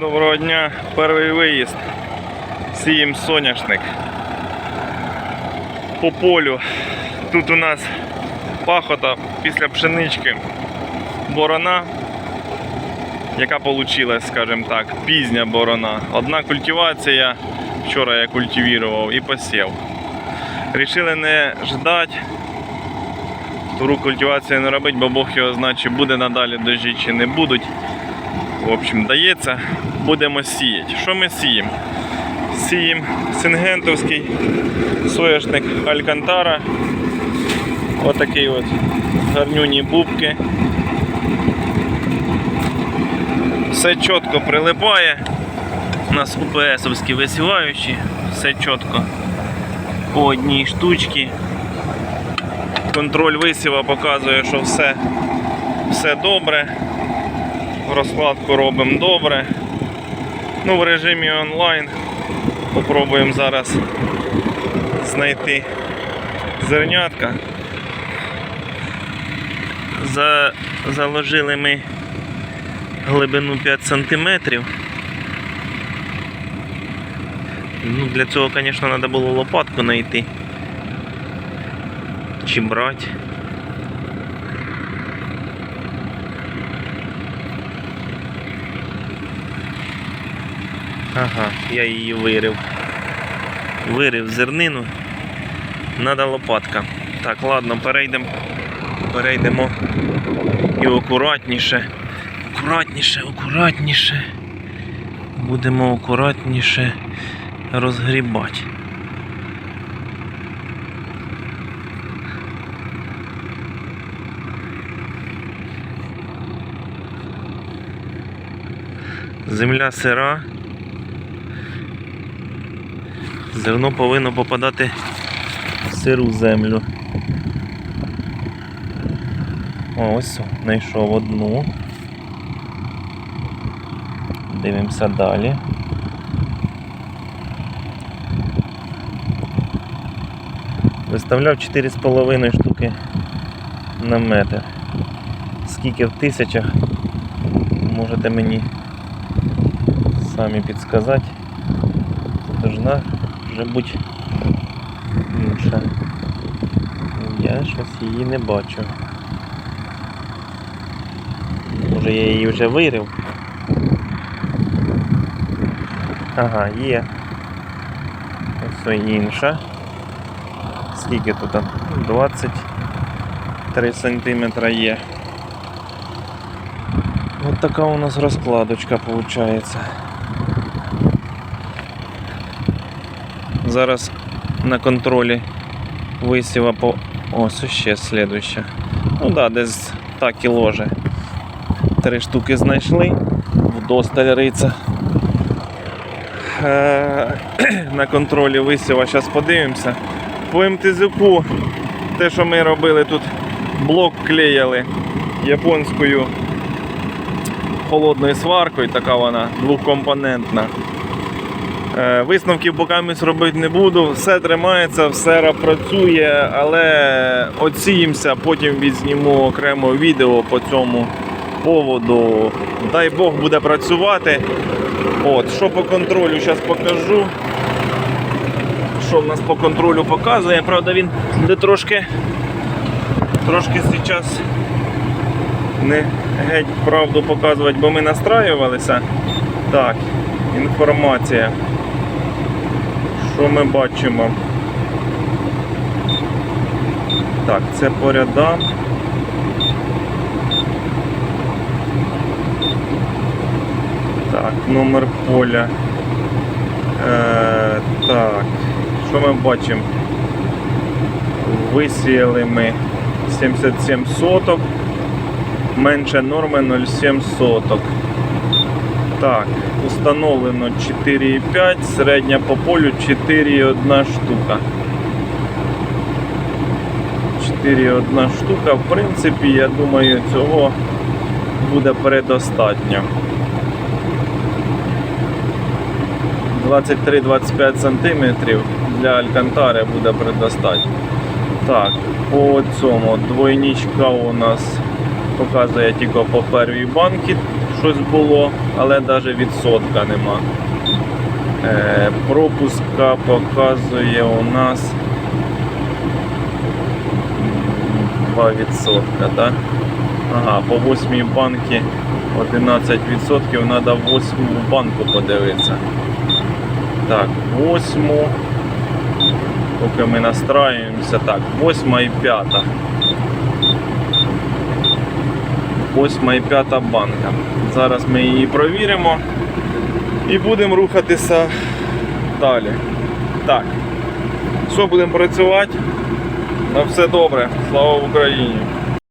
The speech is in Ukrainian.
Доброго дня, перший виїзд. Сієм соняшник. По полю. Тут у нас пахота після пшенички. Борона, яка вийшла, скажімо так, пізня борона. Одна культивація, вчора я культивував і посів. Рішили не ждати, втору культивацію не робити, бо Бог його знає, чи буде надалі дощі, чи не будуть. В общем, дається, будемо сіяти. Що ми сіємо? Сіємо сингентовський соняшник Алькантара. Отакий от гарнюні бубки. Все чітко прилипає. У нас УПСовські висіваючі, все чітко по одній штучці. Контроль висіва показує, що все, все добре. Розкладку робимо добре. Ну, в режимі онлайн попробуємо зараз знайти зернятка. За... Заложили ми глибину 5 см. Ну, для цього, звісно, треба було лопатку знайти. Чи брати. Ага, я її вирив. Вирив зернину. Надо лопатка. Так, ладно, перейдемо. Перейдемо і акуратніше. Акуратніше, акуратніше. Будемо акуратніше розгрібати. Земля сира. Зерно повинно попадати в сиру землю. Ось знайшов одну. Дивимося далі. Виставляв 4,5 штуки на метр. Скільки в тисячах, можете мені самі підсказати. Должна вже бути інша. Я щось її не бачу. Може я її вже вирив. Ага, є. Ось інша. Скільки тут? там? 23 сантиметра є. Ось така у нас розкладочка виходить. Зараз на контролі висіва по... Ось ще слідуюча. Ну да, десь так і ложе. Три штуки знайшли, вдосталь риця. Е, На контролі висіва, зараз подивимося. По МТЗку, те, що ми робили тут, блок клеяли японською холодною сваркою, така вона двокомпонентна. Е, Висновків поки робити не буду, все тримається, все працює, але оціємося, потім відзніму окремо відео по цьому поводу. Дай Бог буде працювати. От, Що по контролю, зараз покажу. Що в нас по контролю показує, правда він де трошки трошки зараз не геть правду показувати, бо ми настраювалися. Так, інформація. Що ми бачимо? Так, це по. Так, номер поля. Е, так, що ми бачимо? Висіяли ми 77 соток, менше норми 0,7 соток. Так, установлено 4,5, середня по полю 4,1 штука. 4,1 штука. В принципі, я думаю, цього буде предостатньо. 23-25 см для алькантари буде предостатньо. Так, по цьому двойничка у нас показує тільки по первій банці, щось було, але навіть відсотка нема. Е, пропуска показує у нас 2%, так? Ага, по 8 банки 11%, треба в 8 банку подивитися. Так, 8. Поки ми настраюємося. Так, 8 і 5. 8 і п'ята банка. Зараз ми її провіримо і будемо рухатися далі. Так. Що будемо працювати? На все добре. Слава Україні!